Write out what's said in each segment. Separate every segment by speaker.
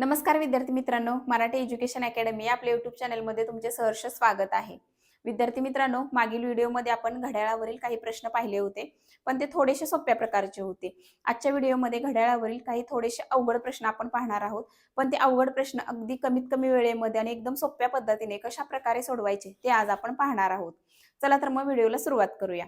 Speaker 1: नमस्कार विद्यार्थी मित्रांनो मराठी एज्युकेशन अकॅडमी या आपल्या युट्यूब चॅनलमध्ये तुमचे सहर्ष स्वागत आहे. विद्यार्थी मित्रांनो मागील व्हिडिओमध्ये आपण घड्याळावरील काही प्रश्न पाहिले होते पण ते थोडेसे सोप्या प्रकारचे होते. आजच्या व्हिडिओमध्ये घड्याळावरील काही थोडेसे अवघड प्रश्न आपण पाहणार आहोत पण ते अवघड प्रश्न अगदी कमीत कमी वेळेमध्ये आणि एकदम सोप्या पद्धतीने कशा प्रकारे सोडवायचे ते आज आपण पाहणार आहोत. चला तर मग व्हिडिओला सुरुवात करूया.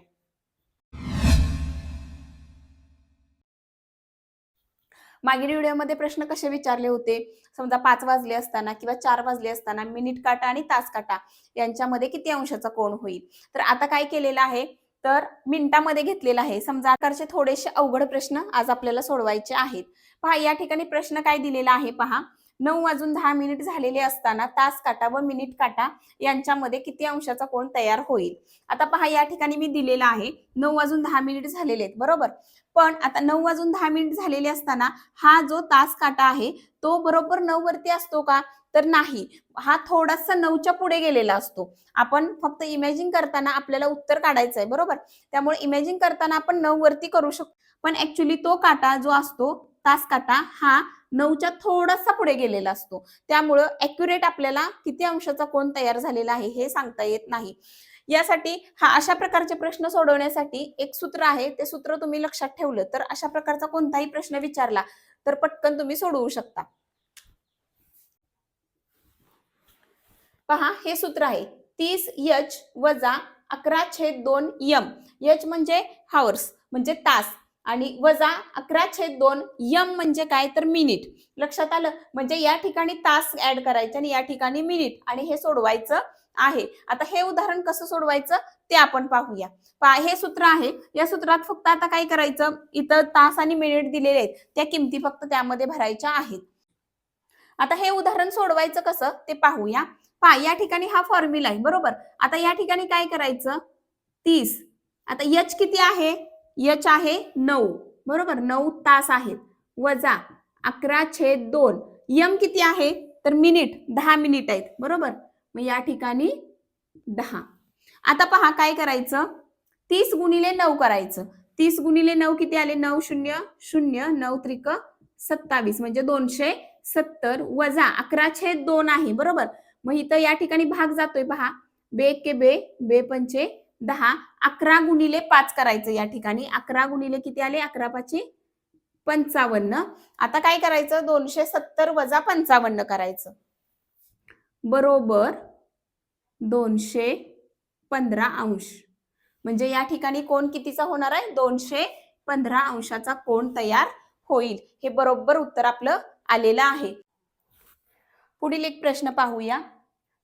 Speaker 1: मागील व्हिडिओमध्ये प्रश्न कसे विचारले होते? समजा पाच वाजले असताना किंवा चार वाजले असताना मिनिट काटा आणि तास काटा यांच्यामध्ये किती अंशाचा कोण होईल? तर आता काय केलेलं आहे? तर मिनिटामध्ये घेतलेलं आहे. समजा आकारचे थोडेसे अवघड प्रश्न आज आपल्याला सोडवायचे आहेत. पहा या ठिकाणी प्रश्न काय दिलेला आहे पहा. नऊ वाजून दहा मिनिट झालेले असताना तास काटा व मिनिट काटा यांच्यामध्ये किती अंशाचा कोण तयार होईल? आता पहा या ठिकाणी मी दिलेला आहे. नऊ वाजून दहा मिनिट झालेले आहेत बरोबर? पण आता नऊ वाजून दहा मिनिट झालेले असताना हा जो तास काटा आहे तो बरोबर नऊ वरती असतो का? तर नाही. हा थोडासा नऊच्या पुढे गेलेला असतो. आपण फक्त इमॅजिन करताना आपल्याला उत्तर काढायचं आहे बरोबर? त्यामुळे इमॅजिन करताना आपण नऊ वरती करू शकतो. पण ऍक्च्युली तो काटा जो असतो तास काटा हा नऊच्या थोडासा पुढे गेलेला असतो. त्यामुळं अॅक्युरेट आपल्याला किती अंशाचा कोण तयार झालेला आहे हे सांगता येत नाही. यासाठी हा अशा प्रकारचे प्रश्न सोडवण्यासाठी एक सूत्र आहे ते सूत्र तुम्ही लक्षात ठेवलं तर अशा प्रकारचा कोणताही प्रश्न विचारला तर पटकन तुम्ही सोडवू शकता. पहा हे सूत्र आहे. तीस यच वजा अकरा छेद दोन यम. यच म्हणजे हावर्स म्हणजे तास. आणि वजा अकरा छेद दोन यम म्हणजे काय? तर मिनिट. लक्षात आलं? म्हणजे या ठिकाणी तास ऍड करायचे आणि या ठिकाणी मिनिट. आणि हे सोडवायचं आहे. आता हे उदाहरण कसं सोडवायचं? ते आपण पाहूया. पा हे सूत्र आहे. या सूत्रात फक्त आता काय करायचं? इथं तास आणि मिनिट दिलेले आहेत. त्या किमती फक्त त्यामध्ये भरायच्या आहेत. आता हे उदाहरण सोडवायचं कसं? ते पाहूया. पा या ठिकाणी हा फॉर्म्युला आहे. बरोबर? आता या ठिकाणी काय करायचं? तीस. आता यच किती आहे? यच आहे नऊ. बरोबर? नऊ तास आहेत. वजा अकरा छेद दोन. यम किती आहे? तर मिनिट दहा मिनिट आहेत. बरोबर? मग या ठिकाणी दहा. आता पहा काय करायचं? तीस गुणिले नऊ करायचं. तीस गुणिले नऊ किती आले? नऊ शून्य शून्य नऊ त्रिक सत्तावीस. म्हणजे दोनशे सत्तर वजा अकरा छेद दोन आहे. बरोबर? मग इथं या ठिकाणी भाग जातोय. पहा. बे के बे बे पंचे दहा अकरा गुणिले पाच करायचं या ठिकाणी. अकरा गुणिले किती आले? अकरा पाची पंचावन्न. आता काय करायचं? दोनशे सत्तर वजा पंचावन्न करायचं. बरोबर दोनशे पंधरा अंश. म्हणजे या ठिकाणी कोण कितीचा होणार आहे? दोनशे पंधरा अंशाचा कोण तयार होईल? हे बरोबर उत्तर आपलं आलेलं आहे. पुढील एक प्रश्न पाहूया.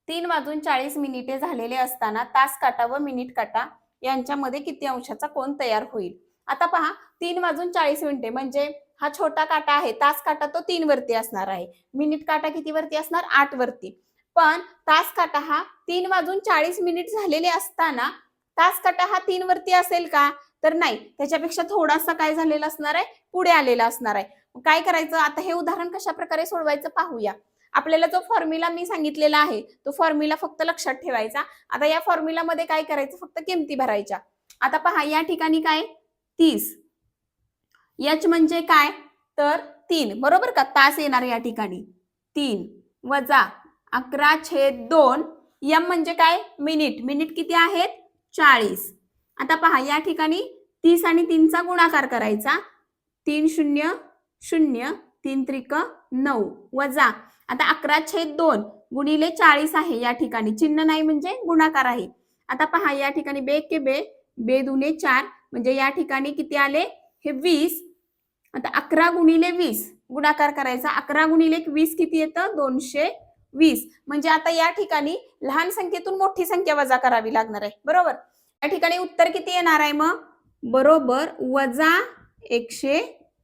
Speaker 1: तीन वाजून चाळीस मिनिटे झालेले असताना तास काटा व मिनिट काटा यांच्यामध्ये किती अंशाचा कोण तयार होईल? आता पहा तीन वाजून चाळीस मिनिटे म्हणजे हा छोटा काटा आहे तास काटा तो तीन वरती असणार आहे. मिनिट काटा किती वरती असणार? आठ वरती. पण तास काटा हा तीन वाजून चाळीस मिनिट झालेले असताना तास काटा हा तीन वरती असेल का? तर नाही. त्याच्यापेक्षा थोडासा काय झालेला असणार आहे? पुढे आलेला असणार आहे. काय करायचं? आता हे उदाहरण कशा प्रकारे सोडवायचं पाहूया. आपल्याला जो फॉर्म्युला मी सांगितलेला आहे तो फॉर्म्युला फक्त लक्षात ठेवायचा. आता या फॉर्म्युलामध्ये काय करायचं? फक्त किमती भरायच्या. आता पहा या ठिकाणी काय? तीस. यच म्हणजे काय? तर तीन. बरोबर का? तास येणार या ठिकाणी. तीन वजा अकरा छेद दोन. यम म्हणजे काय? मिनिट. मिनिट किती आहेत? चाळीस. आता पहा या ठिकाणी तीस आणि तीनचा गुणाकार करायचा. तीन शून्य शून्य तीन त्रिक नऊ. वजा आता अकरा छेद दोन गुणिले चाळीस आहे या ठिकाणी. चिन्ह नाही म्हणजे गुणाकार आहे. आता पहा या ठिकाणी बे के बे बे दुने चार म्हणजे या ठिकाणी किती आले? हे वीस. आता अकरा गुणिले वीस गुणाकार करायचा. अकरा गुणिले वीस किती येतं? दोनशे वीस. म्हणजे आता या ठिकाणी लहान संख्येतून मोठी संख्या वजा करावी लागणार आहे. बरोबर? या ठिकाणी उत्तर किती येणार आहे मग? बरोबर वजा एकशे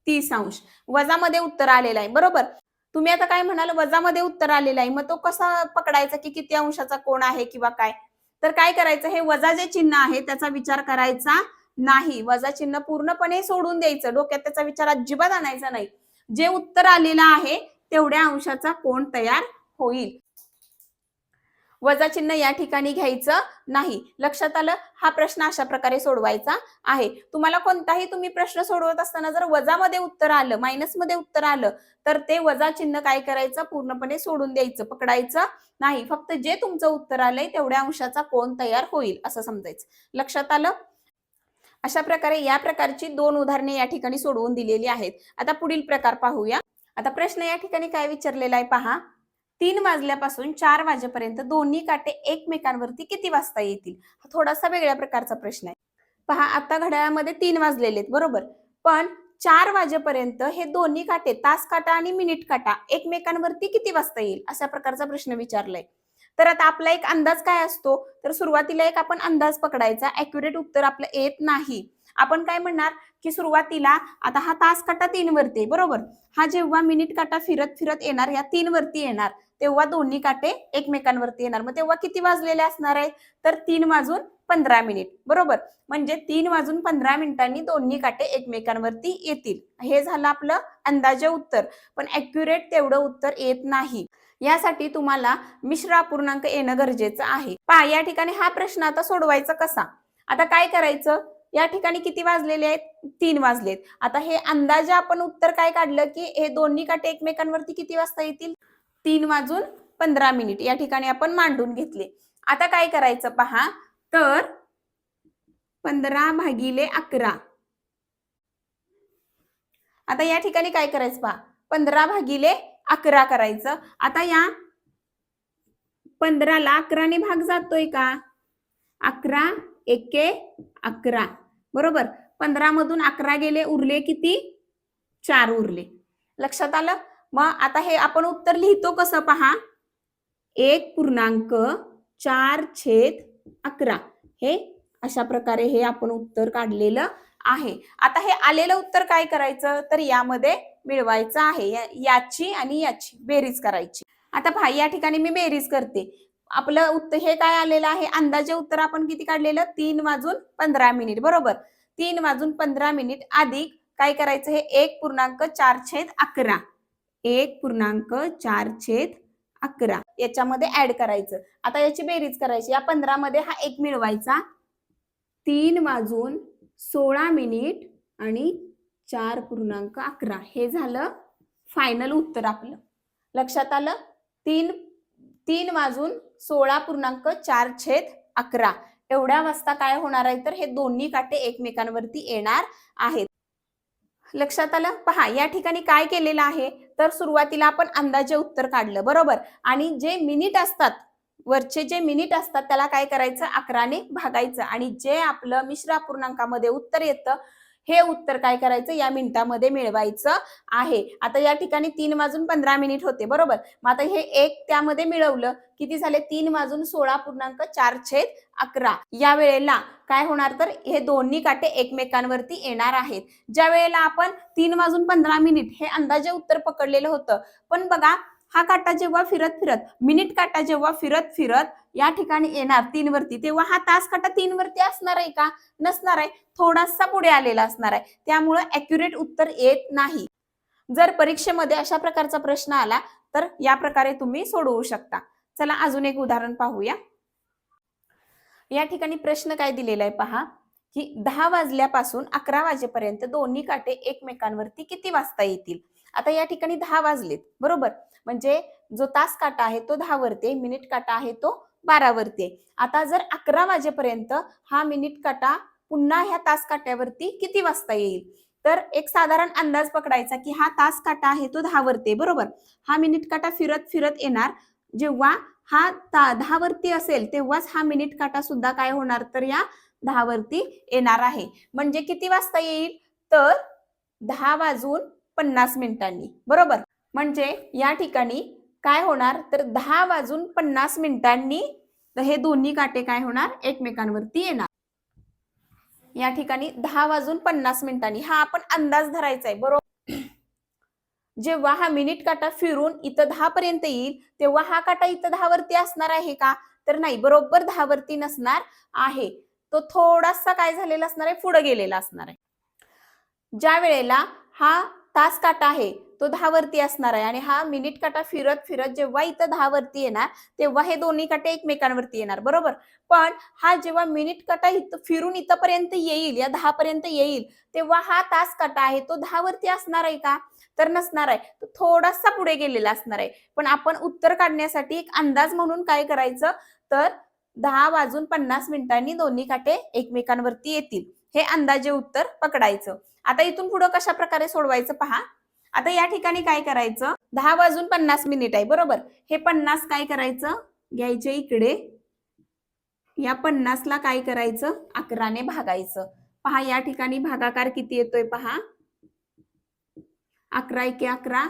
Speaker 1: तीस अंश. वजामध्ये उत्तर आलेलं आहे. बरोबर? तुम्ही आता काय म्हणाल वजामध्ये उत्तर आलेलं आहे. मग तो कसा पकडायचा की किती अंशाचा कोण आहे किंवा काय? तर काय करायचं? हे वजा जे चिन्ह आहे त्याचा विचार करायचा नाही. वजा चिन्ह पूर्णपणे सोडून द्यायचं. डोक्यात त्याचा विचार अजिबात आणायचा नाही. जे उत्तर आलेलं आहे तेवढ्या अंशाचा कोण तयार होईल. वजा चिन्ह या ठिकाणी घ्यायचं नाही. लक्षात आलं? हा प्रश्न अशा प्रकारे सोडवायचा आहे. तुम्हाला कोणताही तुम्ही प्रश्न सोडवत असताना जर वजामध्ये उत्तर आलं मायनसमध्ये उत्तर आलं तर ते वजा चिन्ह काय करायचं? पूर्णपणे सोडून द्यायचं पकडायचं नाही. फक्त जे तुमचं उत्तर आलंय तेवढ्या अंशाचा कोण तयार होईल असं समजायचं. लक्षात आलं? अशा प्रकारे या प्रकारची दोन उदाहरणे या ठिकाणी सोडवून दिलेली आहेत. आता पुढील प्रकार पाहूया. आता प्रश्न या ठिकाणी काय विचारलेला आहे? पहा. तीन वाजल्यापासून चार वाजेपर्यंत दोन्ही काटे एकमेकांवरती किती वाजता येतील? हा थोडासा वेगळ्या प्रकारचा प्रश्न आहे. पहा आता घड्याळामध्ये तीन वाजलेले आहेत बरोबर? पण चार वाजेपर्यंत हे दोन्ही काटे तास काटा आणि मिनिट काटा एकमेकांवरती किती वाजता येईल? अशा प्रकारचा प्रश्न विचारलाय. तर आता आपला एक अंदाज काय असतो? तर सुरुवातीला एक आपण अंदाज पकडायचा अॅक्युरेट उत्तर आपलं येत नाही. आपण काय म्हणणार? की सुरुवातीला आता हा तास काटा तीन वरती आहे बरोबर? हा जेव्हा मिनिट काटा फिरत फिरत येणार या तीन वरती येणार तेव्हा दोन्ही काटे एकमेकांवरती येणार. मग तेव्हा किती वाजलेले असणार आहे तर तीन वाजून पंधरा मिनिट बरोबर? म्हणजे तीन वाजून पंधरा मिनिटांनी दोन्ही काटे एकमेकांवरती येतील. हे झालं आपलं अंदाजे उत्तर. पण ऍक्युरेट तेवढं उत्तर येत नाही. यासाठी तुम्हाला मिश्र अपूर्णांक येणं गरजेचं आहे. पहा या ठिकाणी हा प्रश्न आता सोडवायचा कसा? आता काय करायचं? या ठिकाणी किती वाजलेले आहेत? तीन वाजलेत. आता हे अंदाजे आपण उत्तर काय काढलं की हे दोन्ही काटे एकमेकांवरती किती वाजता येतील? तीन वाजून पंधरा मिनिट. या ठिकाणी आपण मांडून घेतले. आता काय करायचं पहा? तर पंधरा भागिले अकरा. आता या ठिकाणी काय करायचं पहा? पंधरा भागिले अकरा करायचं. आता या पंधराला अकराने भाग जातोय का? अकरा एके अकरा. बरोबर? पंधरा मधून अकरा गेले उरले किती? चार उरले. लक्षात आलं? मग आता हे आपण उत्तर लिहितो कसं पहा? एक पूर्णांक चार छेद अकरा. हे अशा प्रकारे हे आपण उत्तर काढलेलं आहे. आता हे आलेलं उत्तर काय करायचं? तर यामध्ये मिळवायचं आहे. या- याची आणि याची. बेरीज करायची. आता पहा या ठिकाणी मी बेरीज करते. आपलं उत्तर हे काय आलेलं आहे? अंदाजे उत्तर आपण किती काढलेलं? तीन वाजून पंधरा मिनिट बरोबर? तीन वाजून पंधरा मिनिट अधिक काय करायचं? हे एक पूर्णांक चार छेद अकरा. एक पूर्णांक चार छेद अकरा. याच्यामध्ये ऍड करायचं. आता याची बेरीज करायची. या पंधरा मध्ये हा एक मिळवायचा. तीन वाजून सोळा मिनिट आणि चार पूर्णांक अकरा. हे झालं फायनल उत्तर आपलं. लक्षात आलं? तीन तीन वाजून सोळा पूर्णांक चार छेद अकरा. एवढ्या वाजता काय होणार आहे? तर हे दोन्ही काटे एकमेकांवरती येणार आहेत. लक्षात आलं? पहा या ठिकाणी काय केलेलं आहे? तर सुरुवातीला आपण अंदाजे उत्तर काढलं बरोबर? आणि जे मिनिट असतात वरचे जे मिनिट असतात त्याला काय करायचं? अकराने भागायचं. आणि जे आपलं मिश्र पूर्णांकामध्ये उत्तर येतं हे उत्तर काय करायचं? या मिनिटामध्ये मिळवायचं आहे. आता या ठिकाणी तीन वाजून पंधरा मिनिट होते बरोबर? मग आता हे एक त्यामध्ये मिळवलं. किती झाले? तीन वाजून सोळा पूर्णांक चार छेद अकरा. या वेळेला काय होणार तर? हे दोन्ही काटे एकमेकांवरती येणार आहेत. ज्या वेळेला आपण तीन वाजून पंधरा मिनिट हे अंदाजे उत्तर पकडलेलं होतं. पण बघा हा काटा जेव्हा फिरत फिरत मिनिट काटा जेव्हा फिरत फिरत या ठिकाणी येणार तीन वरती तेव्हा हा तास काटा तीन वरती असणार आहे का? नसणार आहे. थोडासा पुढे आलेला असणार आहे. त्यामुळं अॅक्युरेट उत्तर येत नाही. जर परीक्षेमध्ये अशा प्रकारचा प्रश्न आला तर या प्रकारे तुम्ही सोडवू शकता. चला अजून एक उदाहरण पाहूया. या ठिकाणी प्रश्न काय दिलेला आहे पहा की दहा वाजल्यापासून अकरा वाजेपर्यंत दोन्ही काटे एकमेकांवरती किती वाजता येतील? आता या ठिकाणी दहा वाजलेत बरोबर? म्हणजे जो तास काटा आहे तो दहा वरती आहे, मिनिट काटा आहे तो बारा वरती आहे. आता जर अकरा वाजेपर्यंत हा मिनिट काटा पुन्हा ह्या तास काट्यावरती किती वाजता येईल? तर एक साधारण अंदाज पकडायचा की हा तास काटा आहे तो दहा वरती आहे, बरोबर? हा मिनिट काटा फिरत फिरत येणार. जेव्हा हा ता दहा वरती असेल तेव्हाच हा मिनिट काटा सुद्धा काय होणार? तर या दहा वरती येणार आहे. म्हणजे किती वाजता येईल? तर दहा वाजून पन्नास मिनिटांनी बरोबर? म्हणजे या ठिकाणी काय होणार? तर दहा वाजून पन्नास मिनिटांनी हे दोन्ही काटे काय होणार? एकमेकांवरती येणार. या ठिकाणी दहा वाजून पन्नास मिनिटांनी हा आपण अंदाज धरायचा आहे बरोबर? जेव्हा हा मिनिट काटा फिरून इथं दहा पर्यंत येईल तेव्हा हा काटा इथं दहा वरती असणार आहे का? तर नाही बरोबर दहा वरती नसणार आहे. तो थोडासा काय झालेला असणार आहे? पुढे गेलेला असणार आहे. ज्या वेळेला हा तास काटा आहे तो दहा वरती असणार आहे. आणि हा मिनिट काटा फिरत फिरत जेव्हा इथं दहा वरती येणार तेव्हा हे दोन्ही काटे एकमेकांवरती येणार. बरोबर? पण हा जेव्हा मिनिट काटा इथं फिरून इथपर्यंत येईल या दहा पर्यंत येईल तेव्हा हा तास काटा आहे तो दहा वरती असणार आहे का? तर नसणार आहे. तो थोडासा पुढे गेलेला असणार आहे. पण आपण उत्तर काढण्यासाठी एक अंदाज म्हणून काय करायचं? तर दहा वाजून पन्नास मिनिटांनी दोन्ही काटे एकमेकांवरती येतील. हे अंदाजे उत्तर पकडायचं. आता इथून पुढं कशा प्रकारे सोडवायचं पहा. आता या ठिकाणी काय करायचं? दहा वाजून पन्नास मिनिट आहे बरोबर. हे पन्नास काय करायचं? घ्यायचे इकडे. या पन्नासला काय करायचं? अकराने भागायचं. पहा या ठिकाणी भागाकार किती येतोय पहा. अकरा एके अकरा.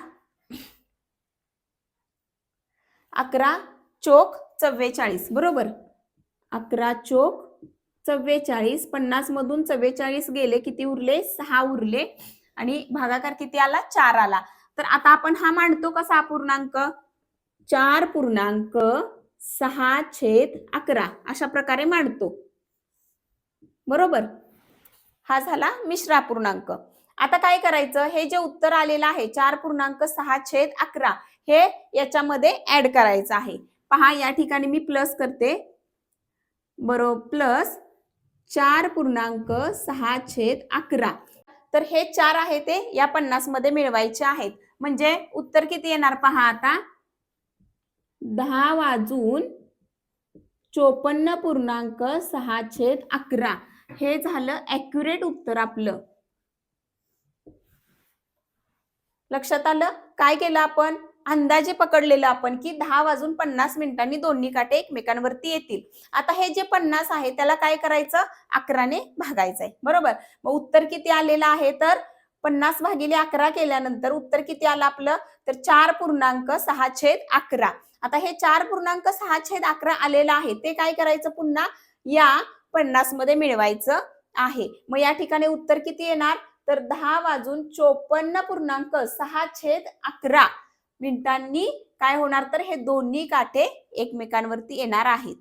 Speaker 1: अकरा चोक चव्वेचाळीस बरोबर. अकरा चोक चव्वेचाळीस पन्नास मधून चव्वेचाळीस गेले किती उरले? सहा उरले. आणि भागाकार किती आला? चार आला. तर आता आपण हा मांडतो कसा पूर्णांक? चार पूर्णांक सहा छेद अकरा अशा प्रकारे मांडतो. बरोबर? हा झाला मिश्रा पूर्णांक. आता काय करायचं? हे जे उत्तर आलेलं आहे चार पूर्णांक सहा छेद अकरा हे याच्यामध्ये ऍड करायचं आहे. पहा या ठिकाणी मी प्लस करते. बरोबर प्लस चार पूर्णांक सहा छेद अकरा. तर हे चार आहे ते या पन्नासमध्ये मिळवायचे आहेत. म्हणजे उत्तर किती येणार पहा आता? दहा वाजून चोपन्न पूर्णांक सहा छेद अकरा. हे झालं ऍक्युरेट उत्तर आपलं. लक्षात आलं? काय केलं आपण? अंदाजे पकडलेलं आपण की दहा वाजून पन्नास मिनिटांनी दोन्ही काटे एकमेकांवरती येतील. आता हे जे पन्नास आहे त्याला काय करायचं? अकराने भागायचंय. बरोबर? मग उत्तर किती आलेलं आहे? तर पन्नास भागिले अकरा केल्यानंतर उत्तर किती आलं आपलं? तर चार पूर्णांक सहा छेद अकरा. आता हे चार पूर्णांक सहा छेद अकरा आलेलं आहे. ते काय करायचं पुन्हा? या पन्नासमध्ये मिळवायचं आहे. मग या ठिकाणी उत्तर किती येणार? तर दहा वाजून चोपन्न पूर्णांक सहा छेद अकरा. मिनिटांनी काय होणार तर हे दोन्ही काठे एकमेकांवरती येणार आहेत.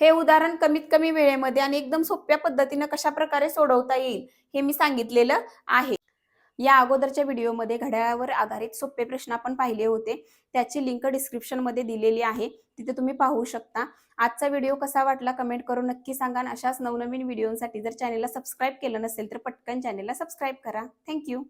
Speaker 1: हे उदाहरण कमीत कमी वेळेमध्ये आणि एकदम सोप्या पद्धतीनं कशा प्रकारे सोडवता येईल हे मी सांगितलेलं आहे. या अगोदरच्या व्हिडिओमध्ये घड्याळावर आधारित सोपे प्रश्न आपण पाहिले होते. त्याची लिंक डिस्क्रिप्शनमध्ये दिलेली आहे. तिथे तुम्ही पाहू शकता. आजचा व्हिडिओ कसा वाटला कमेंट करून नक्की सांगा अशाच नवनवीन व्हिडिओसाठी जर चॅनेलला सबस्क्राईब केलं नसेल तर पटकन चॅनेलला सबस्क्राईब करा. थँक्यू